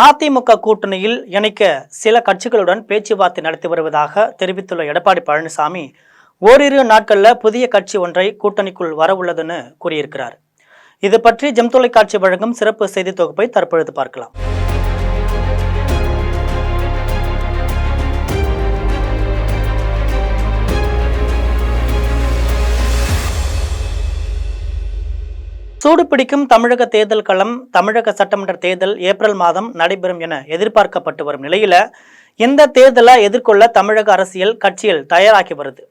அதிமுக கூட்டணியில் இணைக்க சில கட்சிகளுடன் பேச்சுவார்த்தை நடத்தி வருவதாக தெரிவித்துள்ள எடப்பாடி பழனிசாமி ஓரிரு நாட்களில் புதிய கட்சி ஒன்றை கூட்டணிக்குள் வரவுள்ளதுன்னு கூறியிருக்கிறார். இது பற்றி ஜெம் தொலைக்காட்சி வழங்கும் சிறப்பு செய்தி தொகுப்பை தற்பொழுது பார்க்கலாம். சூடு பிடிக்கும் தமிழக தேர்தல் களம் தமிழக சட்டமன்ற தேர்தல் ஏப்ரல் மாதம் நடைபெறும் என எதிர்பார்க்கப்பட்டு வரும் நிலையில இந்த தேர்தலை எதிர்கொள்ள தமிழக அரசியல் கட்சியில் தயாராகி வருது.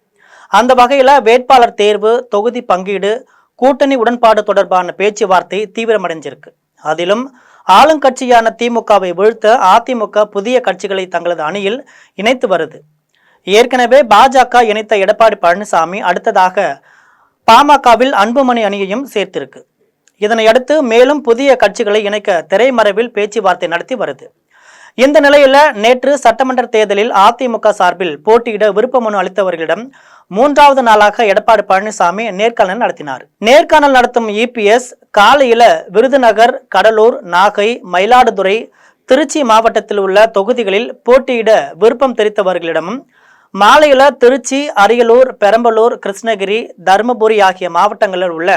அந்த வகையில வேட்பாளர் தேர்வு தொகுதி பங்கீடு கூட்டணி உடன்பாடு தொடர்பான பேச்சுவார்த்தை தீவிரமடைஞ்சிருக்கு. அதிலும் ஆளுங்கட்சியான திமுகவை வீழ்த்த அதிமுக புதிய கட்சிகளை தங்களது அணியில் இணைத்து வருது. ஏற்கனவே பாஜக இணைத்த எடப்பாடி பழனிசாமி அடுத்ததாக பாமகவில் அன்புமணி அணியையும் சேர்த்திருக்கு. இதனையடுத்து மேலும் புதிய கட்சிகளை இணைக்க திரைமறைவில் பேச்சுவார்த்தை நடத்தி வருது. இந்த நிலையில நேற்று சட்டமன்ற தேர்தலில் அதிமுக சார்பில் போட்டியிட விருப்ப மனு அளித்தவர்களிடம் மூன்றாவது நாளாக எடப்பாடி பழனிசாமி நேர்காணல் நடத்தினார். நேர்காணல் நடத்தும் இபிஎஸ் காலையில விருதுநகர் கடலூர் நாகை மயிலாடுதுறை திருச்சி மாவட்டத்தில் உள்ள தொகுதிகளில் போட்டியிட விருப்பம் தெரிவித்தவர்களிடமும் மாலையில திருச்சி அரியலூர் பெரம்பலூர் கிருஷ்ணகிரி தருமபுரி ஆகிய மாவட்டங்களில் உள்ள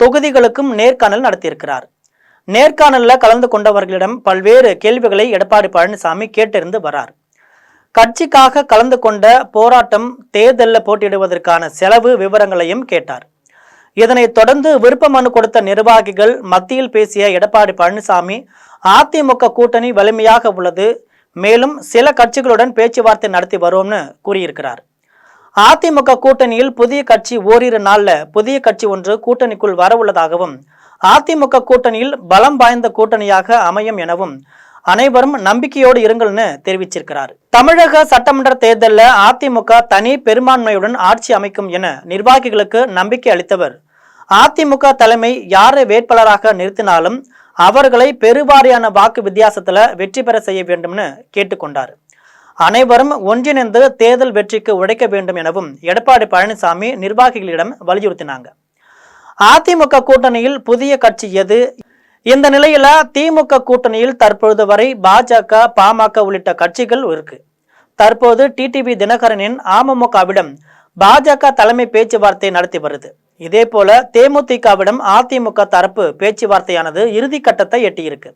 தொகுதிகளுக்கும் நேர்காணல் நடத்தியிருக்கிறார். நேர்காணலில் கலந்து கொண்டவர்களிடம் பல்வேறு கேள்விகளை எடப்பாடி பழனிசாமி கேட்டிருந்து வரார். கட்சிக்காக கலந்து கொண்ட போராட்டம் தேர்தலில் போட்டியிடுவதற்கான செலவு விவரங்களையும் கேட்டார். இதனைத் தொடர்ந்து விருப்ப மனு கொடுத்த நிர்வாகிகள் மத்தியில் பேசிய எடப்பாடி பழனிசாமி அதிமுக கூட்டணி வலிமையாக உள்ளது மேலும் சில கட்சிகளுடன் பேச்சுவார்த்தை நடத்தி வருவோம்னு கூறியிருக்கிறார். அதிமுக கூட்டணியில் புதிய கட்சி ஓரிரு நாள்ல புதிய கட்சி ஒன்று கூட்டணிக்குள் வரவுள்ளதாகவும் அதிமுக கூட்டணியில் பலம் வாய்ந்த கூட்டணியாக அமையும் எனவும் அனைவரும் நம்பிக்கையோடு இருங்கள்னு தெரிவிச்சிருக்கிறார். தமிழக சட்டமன்ற தேர்தலில் அதிமுக தனி பெரும்பான்மையுடன் ஆட்சி அமைக்கும் என நிர்வாகிகளுக்கு நம்பிக்கை அளித்தவர். அதிமுக தலைமை யாரை வேட்பாளராக நிறுத்தினாலும் அவர்களை பெருவாரியான வாக்கு வித்தியாசத்தில் வெற்றி பெற செய்ய வேண்டும்னு கேட்டுக்கொண்டார். அனைவரும் ஒன்றிணைந்து தேர்தல் வெற்றிக்கு உழைக்க வேண்டும் எனவும் எடப்பாடி பழனிசாமி நிர்வாகிகளிடம் வலியுறுத்தினாங்க. அதிமுக கூட்டணியில் புதிய கட்சி எது? இந்த நிலையில திமுக கூட்டணியில் தற்பொழுது வரை பாஜக பாமக உள்ளிட்ட கட்சிகள் இருக்கு. தற்போது டிடிவி தினகரனின் அமமுகவிடம் பாஜக தலைமை பேச்சுவார்த்தை நடத்தி வருது. இதே போல தேமுதிகவிடம் அதிமுக தரப்பு பேச்சுவார்த்தையானது இறுதி கட்டத்தை எட்டியிருக்கு.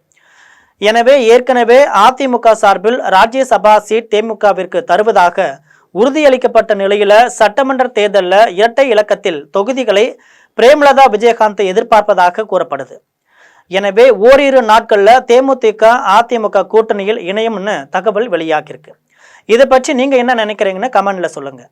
எனவே ஏற்கனவே அதிமுக சார்பில் ராஜ்யசபா சீட் தேமுகவிற்கு தருவதாக உறுதியளிக்கப்பட்ட நிலையில சட்டமன்ற தேர்தலில் இரட்டை இலக்கத்தில் தொகுதிகளை பிரேமலதா விஜயகாந்த் எதிர்பார்ப்பதாக கூறப்படுது. எனவே ஓரிரு நாட்களில் தேமுதிக அதிமுக கூட்டணியில் இணையும்னு தகவல் வெளியாகியிருக்கு. இதை பற்றி நீங்கள் என்ன நினைக்கிறீங்கன்னு கமெண்டில் சொல்லுங்கள்